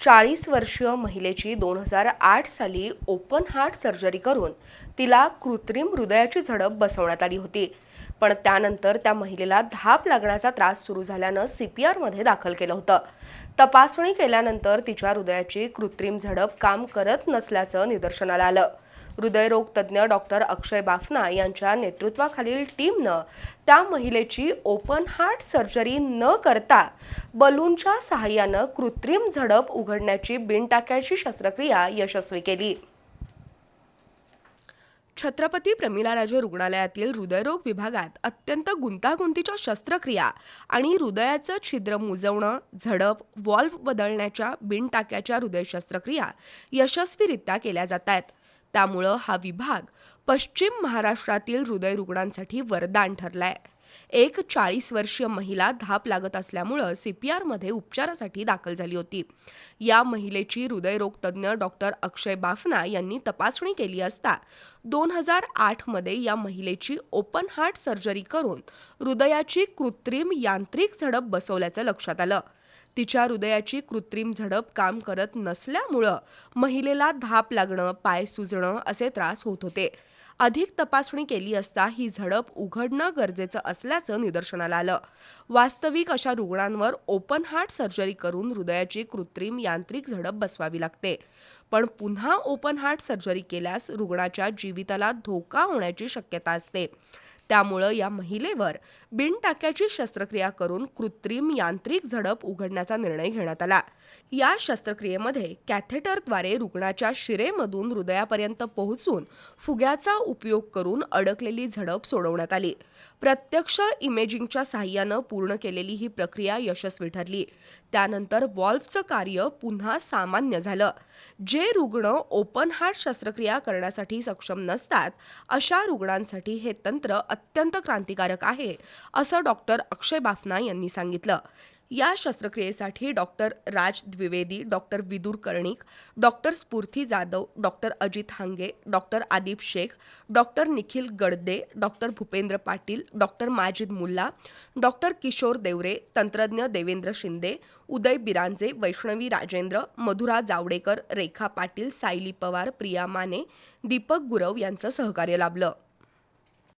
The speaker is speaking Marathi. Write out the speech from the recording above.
चाळीस वर्षीय महिलेची दोन हजार आठ साली ओपन हार्ट सर्जरी करून तिला कृत्रिम हृदयाची झडप बसवण्यात आली होती. पण त्यानंतर त्या महिलेला धाप लागण्याचा त्रास सुरू झाल्यानं सी पी आरमध्ये दाखल केलं होतं. तपासणी केल्यानंतर तिच्या हृदयाची कृत्रिम झडप काम करत नसल्याचं निदर्शनाला आलं. हृदयरोग तज्ज्ञ डॉक्टर अक्षय बाफना यांच्या नेतृत्वाखालील टीमनं त्या महिलेची ओपन हार्ट सर्जरी न करता बलूनच्या सहाय्यानं कृत्रिम झडप उघडण्याची बिनटाक्याची शस्त्रक्रिया यशस्वी केली. छत्रपती प्रमिलाराजे रुग्णालयातील हृदयरोग विभागात अत्यंत गुंतागुंतीच्या शस्त्रक्रिया आणि हृदयाचं छिद्र मुजवणं झडप व्हॉल्व्ह बदलण्याच्या बिनटाक्याच्या हृदय शस्त्रक्रिया यशस्वीरित्या केल्या जात आहेत. त्यामुळं हा विभाग पश्चिम महाराष्ट्रातील हृदयरुग्णांसाठी वरदान ठरलाय. एक चाळीस वर्षीय महिला धाप लागत असल्यामुळं सीपीआरमध्ये उपचारासाठी दाखल झाली होती. या महिलेची हृदयरोग तज्ज्ञ डॉक्टर अक्षय बाफना यांनी तपासणी केली असता दोन हजार आठमध्ये या महिलेची ओपन हार्ट सर्जरी करून हृदयाची कृत्रिम यांत्रिक झडप बसवल्याचं लक्षात आलं. तिच्या हृदयाची कृत्रिम झडप काम करत नसल्यामुळं महिलेला धाप लागणं पाय सुजणं असे त्रास होत होते. अधिक तपासणी केली असता ही झडप उघडणं गरजेचं असल्याचं निदर्शनाला आलं. वास्तविक अशा रुग्णांवर ओपन हार्ट सर्जरी करून हृदयाची कृत्रिम यांत्रिक झडप बसवावी लागते. पण पुन्हा ओपन हार्ट सर्जरी केल्यास रुग्णाच्या जीविताला धोका होण्याची शक्यता असते. त्यामुळं या महिलेवर बिनटाक्याची शस्त्रक्रिया करून कृत्रिम यांत्रिक झडप उघडण्याचा निर्णय घेण्यात आला. या शस्त्रक्रियेमध्ये कॅथेटरद्वारे रुग्णाच्या शिरेमधून हृदयापर्यंत पोहोचून फुग्याचा उपयोग करून अडकलेली झडप सोडवण्यात आली. प्रत्यक्ष इमेजिंगच्या साहाय्यानं पूर्ण केलेली ही प्रक्रिया यशस्वी ठरली. त्यानंतर वॉल्फचं कार्य पुन्हा सामान्य झालं. जे रुग्ण ओपन हार्ट शस्त्रक्रिया करण्यासाठी सक्षम नसतात अशा रुग्णांसाठी हे तंत्र अत्यंत क्रांतिकारक आहे असं डॉक्टर अक्षय बाफना यांनी सांगितलं. या शस्त्रक्रियेसाठी doctor Raj Dwivedi doctor Vidur Karnik doctor Sphurti Jadhav doctor Ajit Hange doctor Adip Shaikh doctor Nikhil Gadade doctor Bhupendra Patil doctor Majid Mulla doctor Kishor Deore तंत्रज्ञ देवेंद्र शिंदे उदय बिरांजे वैष्णवी राजेंद्र मधुरा जावडेकर रेखा पाटील सायली पवार प्रिया माने दीपक गुरव यांचं सहकार्य लाभलं.